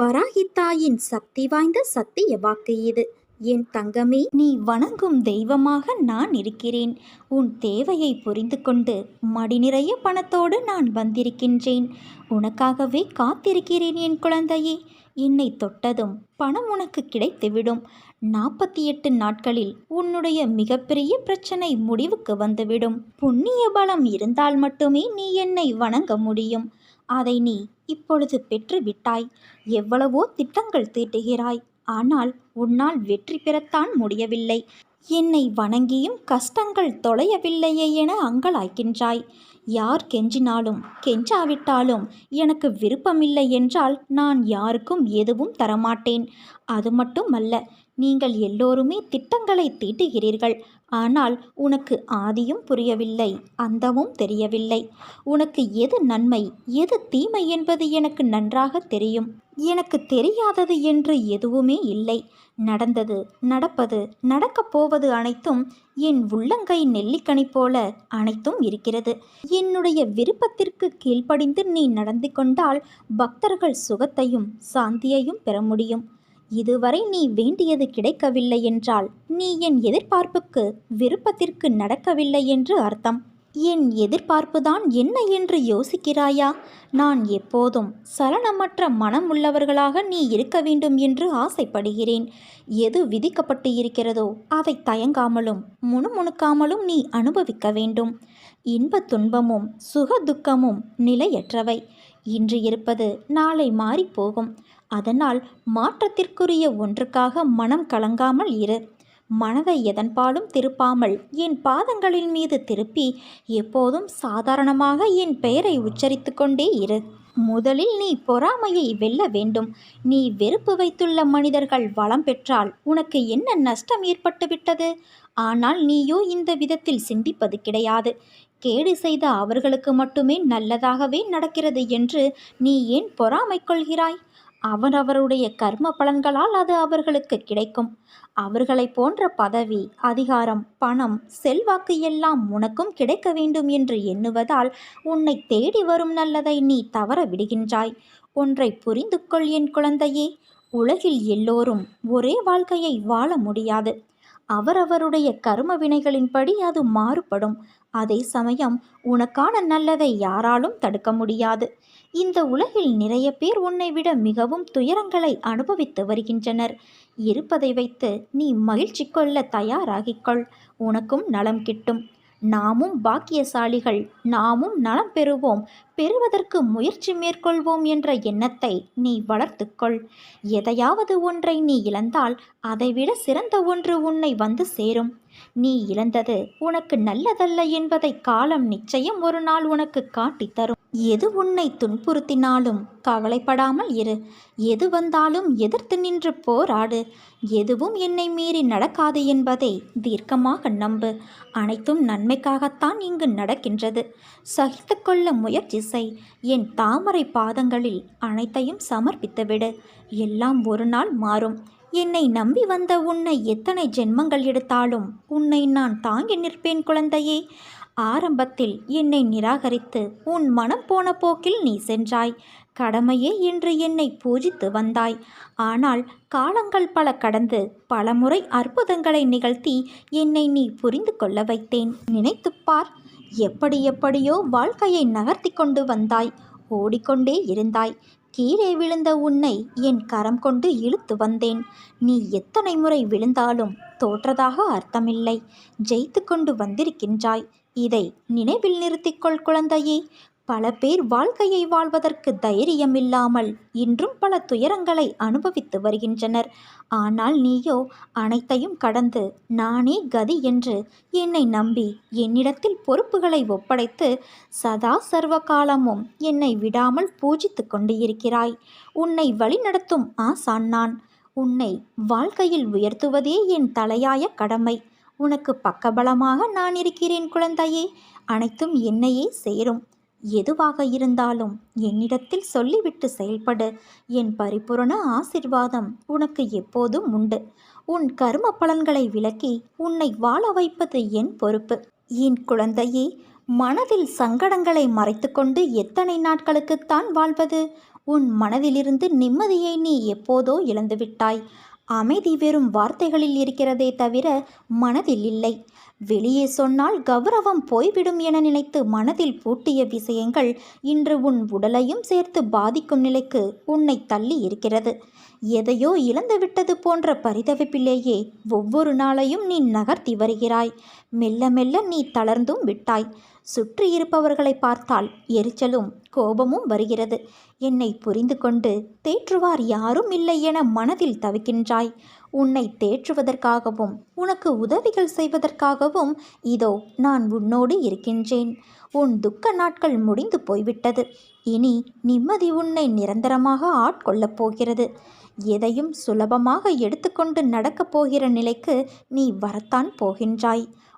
வராகித்தாயின் சக்தி வாய்ந்த சத்திய வாக்கு இது. என் தங்கமே நீ வணங்கும் தெய்வமாக நான் இருக்கிறேன். உன் தேவையை புரிந்து கொண்டு மடி நிறைய பணத்தோடு நான் வந்திருக்கின்றேன். உனக்காகவே காத்திருக்கிறேன் என் குழந்தையே. என்னை தொட்டதும் பணம் உனக்கு கிடைத்துவிடும். நாற்பத்தி எட்டு நாட்களில் உன்னுடைய மிகப்பெரிய பிரச்சனை முடிவுக்கு வந்துவிடும். புண்ணிய பலம் இருந்தால் மட்டுமே நீ என்னை வணங்க முடியும். அதை நீ இப்பொழுது பெற்று விட்டாய் எவ்வளவோ திட்டங்கள் தீட்டுகிறாய். ஆனால் உன்னால் வெற்றி பெறத்தான் முடியவில்லை. என்னை வணங்கியும் கஷ்டங்கள் தொலையவில்லையே என அங்கலாய்க்கின்றாய். யார் கெஞ்சினாலும் கெஞ்சாவிட்டாலும் எனக்கு விருப்பமில்லை என்றால் நான் யாருக்கும் எதுவும் தரமாட்டேன். அது மட்டுமல்ல நீங்கள் எல்லோருமே திட்டங்களை தீட்டுகிறீர்கள். ஆனால் உனக்கு ஆதியும் புரியவில்லை அந்தமும் தெரியவில்லை. உனக்கு எது நன்மை எது தீமை என்பது எனக்கு நன்றாக தெரியும். எனக்கு தெரியாதது என்று எதுவுமே இல்லை. நடந்தது நடப்பது நடக்கப் போவது அனைத்தும் என் உள்ளங்கை நெல்லிக்கனி போல அனைத்தும் இருக்கிறது. என்னுடைய விருப்பத்திற்கு கீழ்ப்படிந்து நீ நடந்து கொண்டால் பக்தர்கள் சுகத்தையும் சாந்தியையும் பெற முடியும். இதுவரை நீ வேண்டியது கிடைக்கவில்லை என்றால் நீ என் எதிர்பார்ப்புக்கு விருப்பத்திற்கு நடக்கவில்லை என்று அர்த்தம். என் எதிர்பார்ப்புதான் என்ன என்று யோசிக்கிறாயா? நான் எப்போதும் சலனமற்ற மனம் உள்ளவர்களாக நீ இருக்க வேண்டும் என்று ஆசைப்படுகிறேன். எது விதிக்கப்பட்டு இருக்கிறதோ அதை தயங்காமலும் முணுமுணுக்காமலும் நீ அனுபவிக்க வேண்டும். இன்ப துன்பமும் சுக துக்கமும் நிலையற்றவை. இன்று இருப்பது நாளை மாறிப்போகும் அதனால் மாற்றத்திற்குரிய ஒன்றுக்காக மனம் கலங்காமல் இரு. மனதை எதன்பாலும் திருப்பாமல் என் பாதங்களின் மீது திருப்பி எப்போதும் சாதாரணமாக என் பெயரை உச்சரித்து கொண்டே இரு. முதலில் நீ பொறாமையை வெல்ல வேண்டும். நீ வெறுப்பு வைத்துள்ள மனிதர்கள் வளம் பெற்றால் உனக்கு என்ன நஷ்டம் ஏற்பட்டுவிட்டது ஆனால் நீயோ இந்த விதத்தில் சிந்திப்பது கிடையாது. கேடு செய்த அவர்களுக்கு மட்டுமே நல்லதாகவே நடக்கிறது என்று நீ ஏன் பொறாமை கொள்கிறாய்? அவரவருடைய கர்ம பலன்களால் அது அவர்களுக்கு கிடைக்கும். அவர்களை போன்ற பதவி அதிகாரம் பணம் செல்வாக்கு எல்லாம் உனக்கும் கிடைக்க வேண்டும் என்று எண்ணுவதால் உன்னை தேடி வரும் நல்லதை நீ தவற விடுகின்றாய். ஒன்றை புரிந்து கொள் என் குழந்தையே. உலகில் எல்லோரும் ஒரே வாழ்க்கையை வாழ முடியாது. அவரவருடைய கர்ம வினைகளின்படி அது மாறுபடும். அதே சமயம் உனக்கான நல்லதை யாராலும் தடுக்க முடியாது. இந்த உலகில் நிறைய பேர் உன்னை விட மிகவும் துயரங்களை அனுபவித்து வருகின்றனர். இருப்பதை வைத்து நீ மகிழ்ச்சி கொள்ள தயாராகிக்கொள். உனக்கும் நலம் கிட்டும். நாமும் பாக்கியசாலிகள். நாமும் நலம் பெறுவோம். பெறுவதற்கு முயற்சி மேற்கொள்வோம் என்ற எண்ணத்தை நீ வளர்த்துக்கொள். எதையாவது ஒன்றை நீ இழந்தால் அதைவிட சிறந்த ஒன்று உன்னை வந்து சேரும். நீ இழந்தது உனக்கு நல்லதல்ல என்பதை காலம் நிச்சயம் ஒரு நாள் உனக்கு காட்டித்தரும் எது உன்னை துன்புறுத்தினாலும் கவலைப்படாமல் இரு. எது வந்தாலும் எதிர்த்து நின்று போராடு. எதுவும் என்னை மீறி நடக்காது என்பதை தீர்க்கமாக நம்பு. அனைத்தும் நன்மைக்காகத்தான் இங்கு நடக்கின்றது. சகித்து கொள்ள முயற்சி செய் என் தாமரை பாதங்களில் அனைத்தையும் சமர்ப்பித்துவிடு. எல்லாம் ஒரு நாள் மாறும். என்னை நம்பி வந்த உன்னை எத்தனை ஜென்மங்கள் எடுத்தாலும் உன்னை நான் தாங்கி நிற்பேன் குழந்தையே. ஆரம்பத்தில் என்னை நிராகரித்து உன் மனம் போன போக்கில் நீ சென்றாய். கடமையே என்று என்னை பூஜித்து வந்தாய். ஆனால் காலங்கள் பல கடந்து பலமுறை அற்புதங்களை நிகழ்த்தி என்னை நீ புரிந்து கொள்ள வைத்தேன். நினைத்துப்பார் எப்படி எப்படியோ வாழ்க்கையை நகர்த்தி கொண்டு வந்தாய். ஓடிக்கொண்டே இருந்தாய். கீழே விழுந்த உன்னை என் கரம் கொண்டு இழுத்து வந்தேன். நீ எத்தனை முறை விழுந்தாலும் தோற்றதாக அர்த்தமில்லை. ஜெயித்து கொண்டு வந்திருக்கின்றாய். இதை நினைவில் நிறுத்திக்கொள் குழந்தையே. பல பேர் வாழ்க்கையை வாழ்வதற்கு தைரியம் இல்லாமல் இன்றும் பல துயரங்களை அனுபவித்து வருகின்றனர். ஆனால் நீயோ அனைத்தையும் கடந்து நானே கதி என்று என்னை நம்பி என்னிடத்தில் பொறுப்புகளை ஒப்படைத்து சதா சர்வ காலமும் என்னை விடாமல் பூஜித்து கொண்டு இருக்கிறாய் உன்னை வழிநடத்தும் ஆசான் நான். உன்னை வாழ்க்கையில் உயர்த்துவதே என் தலையாய கடமை. உனக்கு பக்கபலமாக நான் இருக்கிறேன் குழந்தையே. அனைத்தும் என்னையே சேரும். எதுவாக இருந்தாலும் என்னிடத்தில் சொல்லிவிட்டு செயல்படு. என் பரிபூரண ஆசிர்வாதம் உனக்கு எப்போதும் உண்டு. உன் கர்ம பலன்களை விலக்கி உன்னை வாழ வைப்பது என் பொறுப்பு. என் குழந்தையே மனதில் சங்கடங்களை மறைத்துக்கொண்டு எத்தனை நாட்களுக்குத்தான் வாழ்வது? உன் மனதிலிருந்து நிம்மதியை நீ எப்போதோ இழந்துவிட்டாய். அமைதி வெறும் வார்த்தைகளில் இருக்கிறதே தவிர மனதில் இல்லை. வெளியே சொன்னால் கௌரவம் போய்விடும் என நினைத்து மனதில் பூட்டிய விஷயங்கள் இன்று உன் உடலையும் சேர்த்து பாதிக்கும் நிலைக்கு உன்னை தள்ளி இருக்கிறது. எதையோ இழந்துவிட்டது போன்ற பரிதவிப்பிலேயே ஒவ்வொரு நாளையும் நீ நகர்த்தி வருகிறாய். மெல்ல மெல்ல நீ தளர்ந்தும் விட்டாய். சுற்றி இருப்பவர்களை பார்த்தால் எரிச்சலும் கோபமும் வருகிறது. என்னை புரிந்து கொண்டு தேற்றுவார் யாரும் இல்லை என மனதில் தவிக்கின்றாய். உன்னை தேற்றுவதற்காகவும் உனக்கு உதவிகள் செய்வதற்காகவும் இதோ நான் உன்னோடு இருக்கின்றேன். உன் துக்க நாட்கள் முடிந்து போய்விட்டது. இனி நிம்மதி உன்னை நிரந்தரமாக ஆட்கொள்ளப் போகிறது. எதையும் சுலபமாக எடுத்துக்கொண்டு நடக்கப் போகிற நிலைக்கு நீ வரத்தான் போகின்றாய்.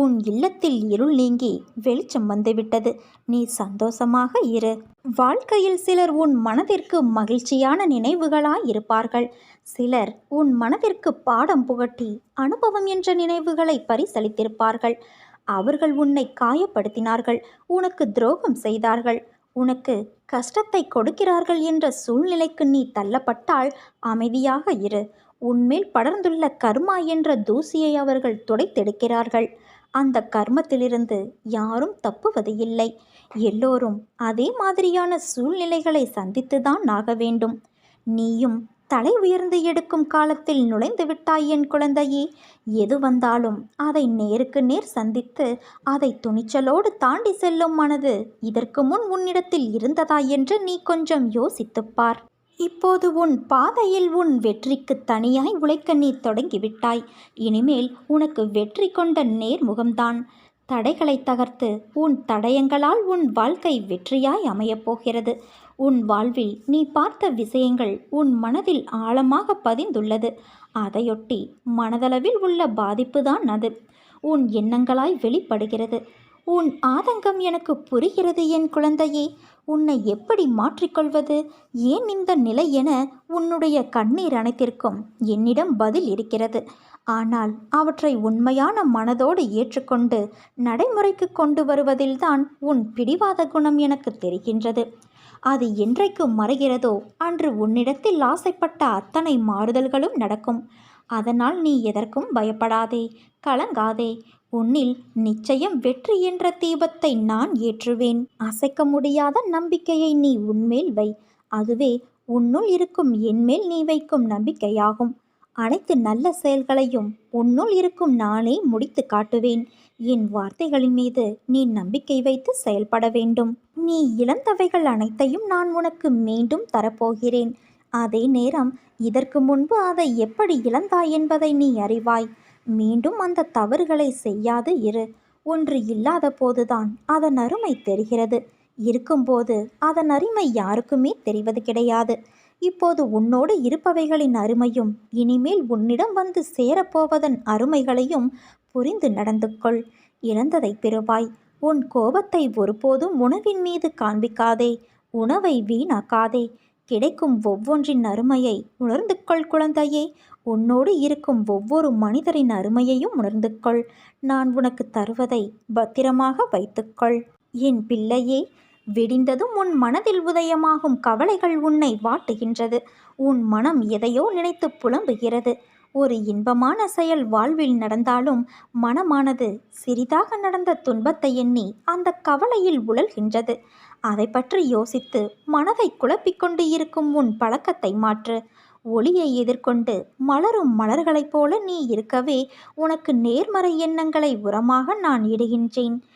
உன் இல்லத்தில் இருள் நீங்கி வெளிச்சம் வந்துவிட்டது. நீ சந்தோஷமாக இரு. வாழ்க்கையில் சிலர் உன் மனதிற்கு மகிழ்ச்சியான நினைவுகளாய் இருப்பார்கள். சிலர் உன் மனதிற்கு பாடம் புகட்டி அனுபவம் என்ற நினைவுகளை பரிசளித்திருப்பார்கள். அவர்கள் உன்னை காயப்படுத்தினார்கள். உனக்கு துரோகம் செய்தார்கள். உனக்கு கஷ்டத்தை கொடுக்கிறார்கள் என்ற சூழ்நிலைக்கு நீ தள்ளப்பட்டால் அமைதியாக இரு. உன்மேல் படர்ந்துள்ள கர்மா என்ற தூசியை அவர்கள் துடைத்தெடுக்கிறார்கள். அந்த கர்மத்திலிருந்து யாரும் தப்புவது இல்லை எல்லோரும் அதே மாதிரியான சூழ்நிலைகளை சந்தித்துதான் ஆக வேண்டும். நீயும் தலை உயர்ந்து எடுக்கும் காலத்தில் நுழைந்து விட்டாய் என் குழந்தையே. எது வந்தாலும் அதை நேருக்கு நேர் சந்தித்து அதை துணிச்சலோடு தாண்டி செல்லும் மனது இதற்கு முன் உன்னிடத்தில் இருந்ததா என்று நீ கொஞ்சம் யோசித்துப் பார். இப்போது உன் பாதையில் உன் வெற்றிக்கு தனியாய் உழைக்க நீ தொடங்கிவிட்டாய். இனிமேல் உனக்கு வெற்றி கொண்ட நேர்முகம்தான். தடைகளை தகர்த்து உன் தடயங்களால் உன் வாழ்க்கை வெற்றியாய் அமையப் போகிறது. உன் வாழ்வில் நீ பார்த்த விஷயங்கள் உன் மனதில் ஆழமாக பதிந்துள்ளது. அதையொட்டி மனதளவில் உள்ள பாதிப்புதான் அது. உன் எண்ணங்களாய் வெளிப்படுகிறது. உன் ஆதங்கம் எனக்கு புரிகிறது என் குழந்தையே. உன்னை எப்படி மாற்றிக்கொள்வது? ஏன் இந்த நிலை என உன்னுடைய கண்ணீர் அனைத்திற்கும் என்னிடம் பதில் இருக்கிறது. ஆனால் அவற்றை உண்மையான மனதோடு ஏற்றுக்கொண்டு நடைமுறைக்கு கொண்டு வருவதில்தான் உன் பிடிவாத குணம் எனக்கு தெரிகின்றது. அது என்றைக்கு மறைகிறதோ அன்று உன்னிடத்தில் ஆசைப்பட்ட அத்தனை மாறுதல்களும் நடக்கும். அதனால் நீ எதற்கும் பயப்படாதே கலங்காதே. உன்னில் நிச்சயம் வெற்றி என்ற தீபத்தை நான் ஏற்றுவேன். அசைக்க முடியாத நம்பிக்கையை நீ உன்மேல் வை. அதுவே உன்னுள் இருக்கும் என்மேல் நீ வைக்கும் நம்பிக்கையாகும். அனைத்து நல்ல செயல்களையும் உன்னுள் இருக்கும் நானே முடித்து காட்டுவேன். என் வார்த்தைகளின் மீது நீ நம்பிக்கை வைத்து செயல்பட வேண்டும். நீ இழந்தவைகள் அனைத்தையும் நான் உனக்கு மீண்டும் தரப்போகிறேன். அதே நேரம் இதற்கு முன்பு அதை எப்படி இழந்தாய் என்பதை நீ அறிவாய். மீண்டும் அந்த தவறுகளை செய்யாது இரு. ஒன்று இல்லாத போதுதான் அதன் அருமை தெரிகிறது. இருக்கும்போது அதன் அருமை யாருக்குமே தெரிவது கிடையாது. இப்போது உன்னோடு இருப்பவைகளின் அருமையும் இனிமேல் உன்னிடம் வந்து சேரப்போவதன் அருமைகளையும் புரிந்து நடந்து கொள் இழந்ததை பெறுவாய். உன் கோபத்தை ஒருபோதும் உணவின் மீது காண்பிக்காதே. உணவை வீணாக்காதே. கிடைக்கும் ஒவ்வொன்றின் அருமையை உணர்ந்து கொள் குழந்தையே. உன்னோடு இருக்கும் ஒவ்வொரு மனிதரின் அருமையையும் உணர்ந்து கொள் நான் உனக்கு தருவதை பத்திரமாக வைத்துக்கொள். என் பிள்ளையே விடிந்ததும் உன் மனதில் உதயமாகும் கவலைகள் உன்னை வாட்டுகின்றது. உன் மனம் எதையோ நினைத்து புலம்புகிறது. ஒரு இன்பமான செயல் வாழ்வில் நடந்தாலும் மனமானது சிறிதாக நடந்த துன்பத்தை எண்ணி அந்த கவலையில் உழல்கின்றது. அதை பற்றி யோசித்து மனதை குழப்பிக்கொண்டு இருக்கும் உன் பழக்கத்தை மாற்று. ஒளியை எதிர்கொண்டு மலரும் மலர்களைப் போல நீ இருக்கவே உனக்கு நேர்மறை எண்ணங்களை உரமாக நான் இடுகின்றேன்.